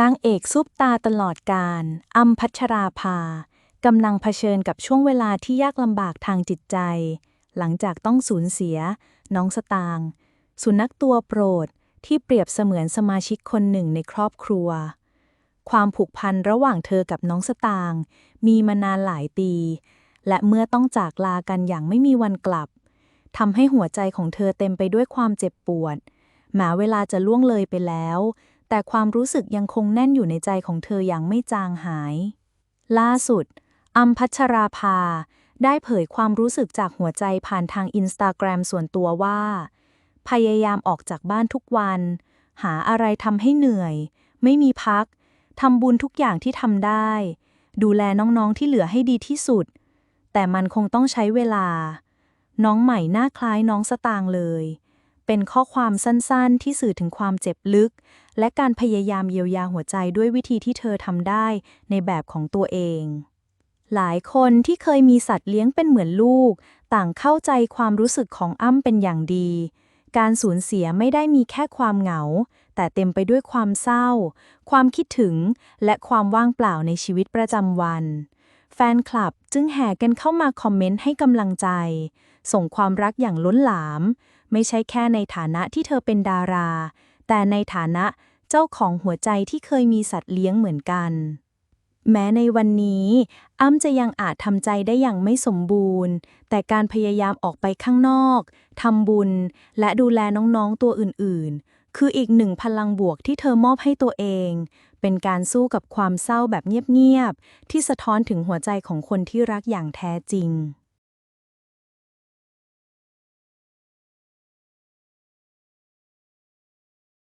นางเอกซุปตาตลอดการอัมพัชราภากำลังเผชิญกับช่วงเวลาที่ยากลำบากทางจิตใจ หลังจากต้องสูญเสีย น้องสตางค์สุนัขตัวโปรดที่เปรียบเสมือนสมาชิกคนหนึ่งในครอบครัว ความผูกพันระหว่างเธอกับน้องสตางค์มีมานานหลายปี และเมื่อต้องจากลากันอย่างไม่มีวันกลับทำให้หัวใจของเธอเต็มไปด้วยความเจ็บปวดแม้เวลาจะล่วงเลยไปแล้ว แต่ความรู้สึกยังคงแน่นอยู่ในใจของเธออย่างไม่จางหาย ล่าสุด อัมพัชราภา ได้เผยความรู้สึกจากหัวใจผ่านทางอินสตาแกรมส่วนตัวว่า พยายามออกจากบ้านทุกวัน หาอะไรทำให้เหนื่อย ไม่มีพักทำบุญทุกอย่างที่ทำได้ ดูแลน้องๆที่เหลือให้ดีที่สุด แต่มันคงต้องใช้เวลา น้องใหม่หน้าคล้ายน้องสตางเลย เป็นข้อความสั้นๆ ที่สื่อถึงความเจ็บลึก และการพยายามเยียวยาหัวใจด้วยวิธีที่เธอทำได้ในแบบของตัวเอง หลายคนที่เคยมีสัตว์เลี้ยงเป็นเหมือนลูก ต่างเข้าใจความรู้สึกของอ้ำเป็นอย่างดี การสูญเสียไม่ได้มีแค่ความเหงา แต่เต็มไปด้วยความเศร้า ความคิดถึง และความว่างเปล่าในชีวิตประจำวัน แฟนคลับจึงแห่กันเข้ามาคอมเมนต์ให้กำลังใจ ส่งความรักอย่างล้นหลาม ไม่ใช่แค่ในฐานะที่เธอเป็นดารา แต่ในฐานะเจ้าของหัวใจที่เคยมีสัตว์เลี้ยงเหมือนกัน แม้ในวันนี้อ้ำจะยังอาจทำใจได้อย่างไม่สมบูรณ์ แต่การพยายามออกไปข้างนอกทำบุญ และดูแลน้องๆตัวอื่นๆ คืออีกหนึ่งพลังบวกที่เธอมอบให้ตัวเอง เป็นการสู้กับความเศร้าแบบเงียบ ๆ ที่สะท้อนถึงหัวใจของคนที่รักอย่างแท้จริง